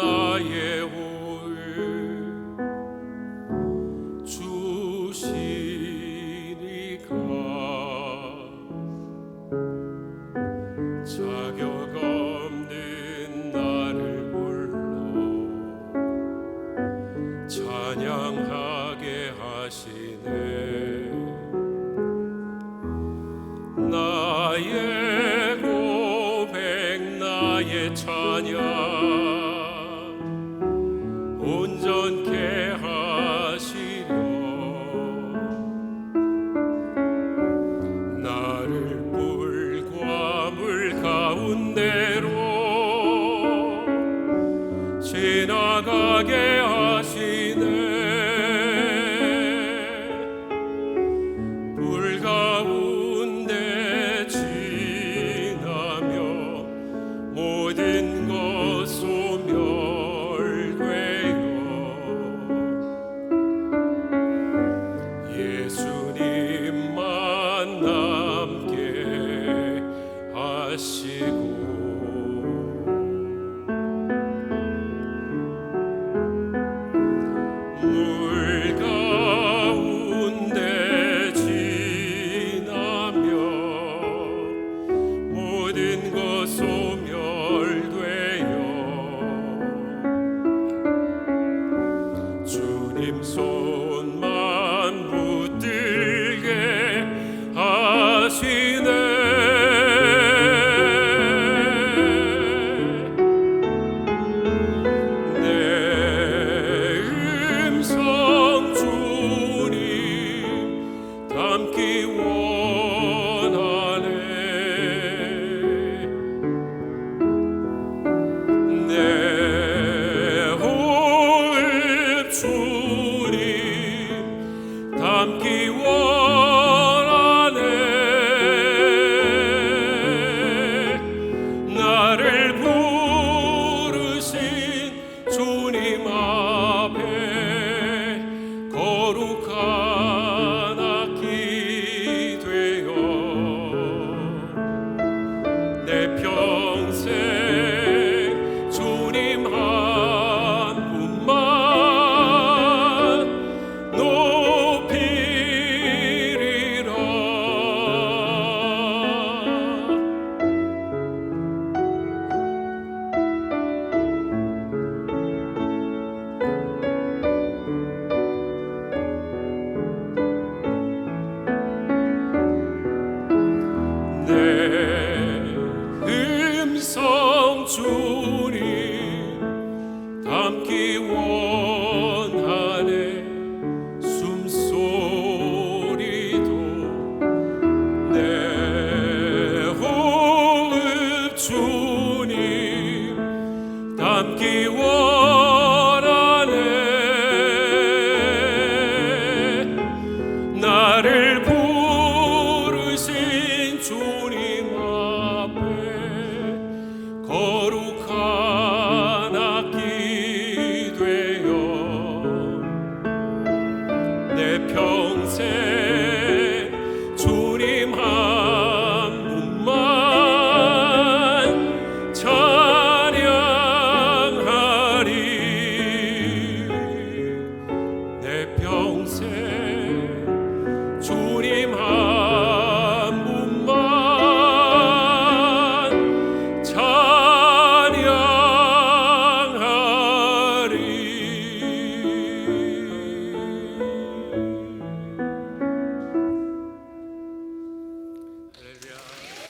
나의 오일 주시리가 자격 없는 나를 불러 찬양하게 하시네. 나의 고백 나의 찬양. 가운데로 지나가게 하시네. 모든 것을 给我。 음성 주님 담기 원 Herzen.